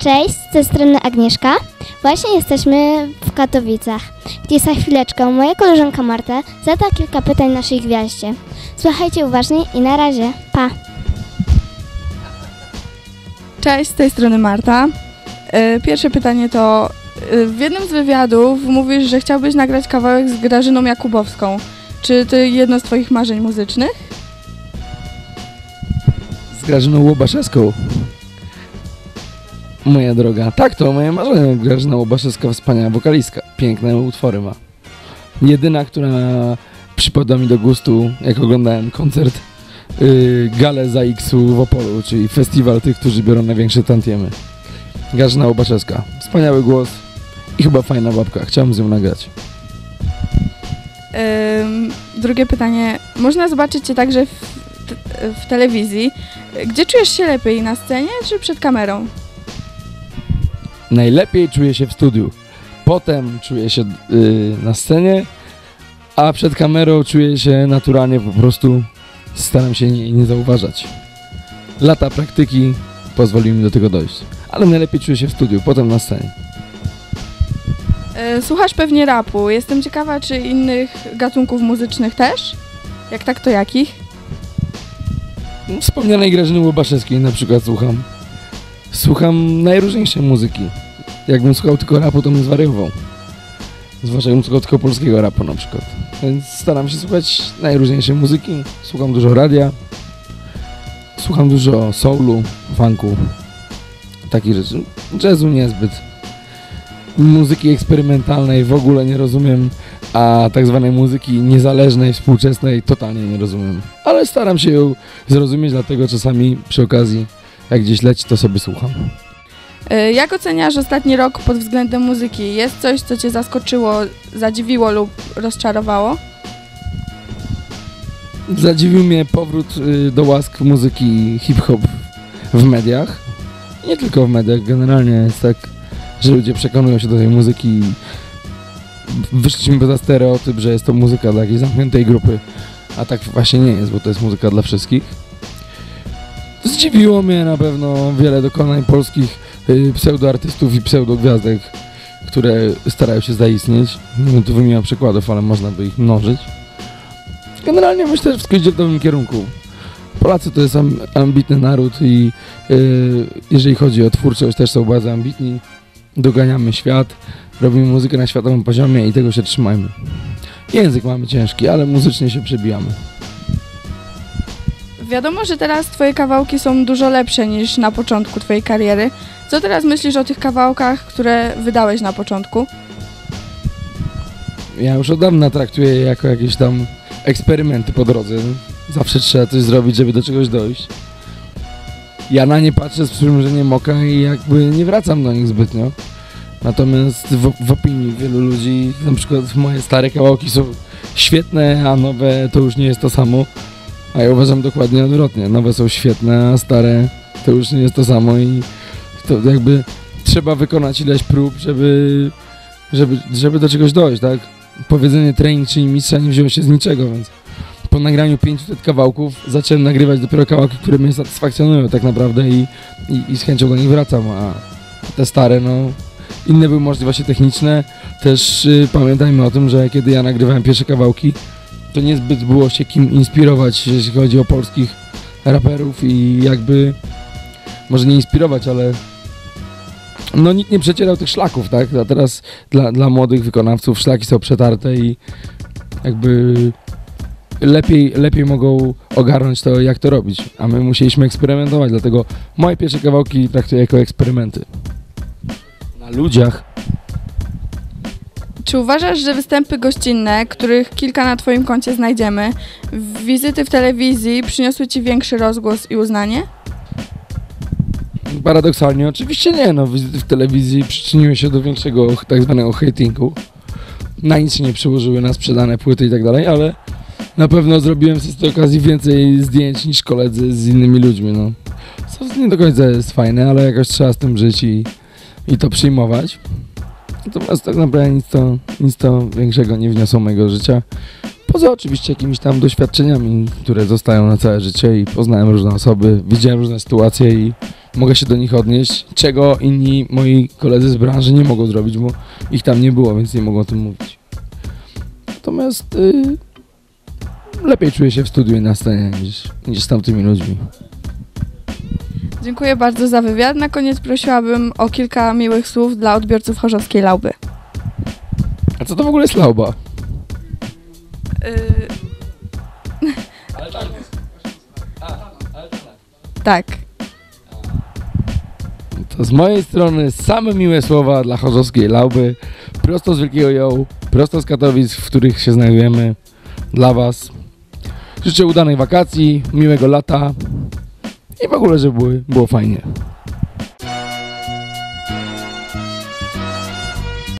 Cześć, z tej strony Agnieszka. Właśnie jesteśmy w Katowicach, gdzie za chwileczkę moja koleżanka Marta zada kilka pytań naszej gwiaździe. Słuchajcie uważnie i na razie. Pa! Cześć, z tej strony Marta. E, Pierwsze pytanie to, e, w jednym z wywiadów mówisz, że chciałbyś nagrać kawałek z Grażyną Jakubowską. Czy to jedno z twoich marzeń muzycznych? z Grażyną Łobaszewską. Moja droga. Tak, to moje marzenie. Grażyna Łobaszewska, wspaniała wokalistka. Piękne utwory ma. Jedyna, która przypadła mi do gustu, jak oglądałem koncert yy, Gale za X-u w Opolu, czyli festiwal tych, którzy biorą największe tantiemy. Grażyna Łobaszewska. Wspaniały głos i chyba fajna babka. Chciałem z nią nagrać. Drugie pytanie, można zobaczyć cię także w, w telewizji. Gdzie czujesz się lepiej, na scenie czy przed kamerą? Najlepiej czuję się w studiu. Potem czuję się yy, na scenie, a przed kamerą czuję się naturalnie, po prostu staram się nie, nie zauważać. Lata praktyki pozwoliły mi do tego dojść. Ale najlepiej czuję się w studiu, potem na scenie. E, Słuchasz pewnie rapu. Jestem ciekawa, czy innych gatunków muzycznych też? Jak tak, to jakich? Wspomnianej Grażyny Łobaszewskiej na przykład słucham. Słucham najróżniejszej muzyki. Jakbym słuchał tylko rapu, to bym zwariował. Zwłaszcza jakbym słuchał tylko polskiego rapu na przykład. Więc staram się słuchać najróżniejszej muzyki. Słucham dużo radia. Słucham dużo soulu, funku. Takich rzeczy. Jazzu niezbyt. Muzyki eksperymentalnej w ogóle nie rozumiem, a tak zwanej muzyki niezależnej, współczesnej totalnie nie rozumiem. Ale staram się ją zrozumieć, dlatego czasami przy okazji, jak gdzieś leci, to sobie słucham. E, Jak oceniasz ostatni rok pod względem muzyki? Jest coś, co cię zaskoczyło, zadziwiło lub rozczarowało? Zadziwił mnie powrót y, do łask muzyki hip-hop w mediach. Nie tylko w mediach, generalnie jest tak, że ludzie przekonują się do tej muzyki i wyszliśmy poza stereotyp, że jest to muzyka dla jakiejś zamkniętej grupy, a tak właśnie nie jest, bo to jest muzyka dla wszystkich. Zdziwiło mnie na pewno wiele dokonań polskich y, pseudoartystów i pseudogwiazdek, które starają się zaistnieć. Nie będę tu wymieniał przykładów, ale można by ich mnożyć. Generalnie myślę, że wszystko idzie w dobrym kierunku. Polacy to jest am, ambitny naród i yy, jeżeli chodzi o twórczość, też są bardzo ambitni. Doganiamy świat, robimy muzykę na światowym poziomie i tego się trzymajmy. Język mamy ciężki, ale muzycznie się przebijamy. Wiadomo, że teraz twoje kawałki są dużo lepsze niż na początku twojej kariery. Co teraz myślisz o tych kawałkach, które wydałeś na początku? Ja już od dawna traktuję je jako jakieś tam eksperymenty po drodze. Zawsze trzeba coś zrobić, żeby do czegoś dojść. Ja na nie patrzę z przymrużeniem oka i jakby nie wracam do nich zbytnio. Natomiast w, w opinii wielu ludzi, na przykład moje stare kawałki są świetne, a nowe to już nie jest to samo. A ja uważam dokładnie odwrotnie. Nowe są świetne, a stare to już nie jest to samo i to jakby trzeba wykonać ileś prób, żeby, żeby, żeby do czegoś dojść, tak? Powiedzenie trening czyni mistrza nie wzięło się z niczego, więc po nagraniu 500 kawałków zacząłem nagrywać dopiero kawałki, które mnie satysfakcjonują tak naprawdę i, i, i z chęcią do nich wracam, a te stare, no inne były możliwości techniczne. Też y, pamiętajmy o tym, że kiedy ja nagrywałem pierwsze kawałki, to niezbyt było się kim inspirować, jeśli chodzi o polskich raperów i jakby może nie inspirować, ale no nikt nie przecierał tych szlaków, tak? A teraz dla, dla młodych wykonawców szlaki są przetarte i jakby lepiej, lepiej mogą ogarnąć to, jak to robić. A my musieliśmy eksperymentować, dlatego moje pierwsze kawałki traktuję jako eksperymenty. Na ludziach Czy uważasz, że występy gościnne, których kilka na twoim koncie znajdziemy, wizyty w telewizji przyniosły ci większy rozgłos i uznanie? paradoksalnie oczywiście nie, no wizyty w telewizji przyczyniły się do większego tak zwanego hatingu. Na nic nie przełożyły na sprzedane płyty i tak dalej, ale na pewno zrobiłem z tej okazji więcej zdjęć niż koledzy z innymi ludźmi, no. Co nie do końca jest fajne, ale jakoś trzeba z tym żyć i, i to przyjmować. Natomiast tak naprawdę nic to, nic to większego nie wniosło mojego życia. Poza oczywiście jakimiś tam doświadczeniami, które zostają na całe życie i poznałem różne osoby, widziałem różne sytuacje i mogę się do nich odnieść, czego inni moi koledzy z branży nie mogą zrobić, bo ich tam nie było, więc nie mogą o tym mówić. Natomiast y, lepiej czuję się w studiu i na scenie niż, niż z tamtymi ludźmi. Dziękuję bardzo za wywiad. Na koniec prosiłabym o kilka miłych słów dla odbiorców chorzowskiej Lauby. A co to w ogóle jest lauba? Y, tak. To z mojej strony same miłe słowa dla chorzowskiej lauby, prosto z Wielkiego Ją, prosto z Katowic, w których się znajdujemy, dla Was. Życzę udanej wakacji, miłego lata i w ogóle, żeby były.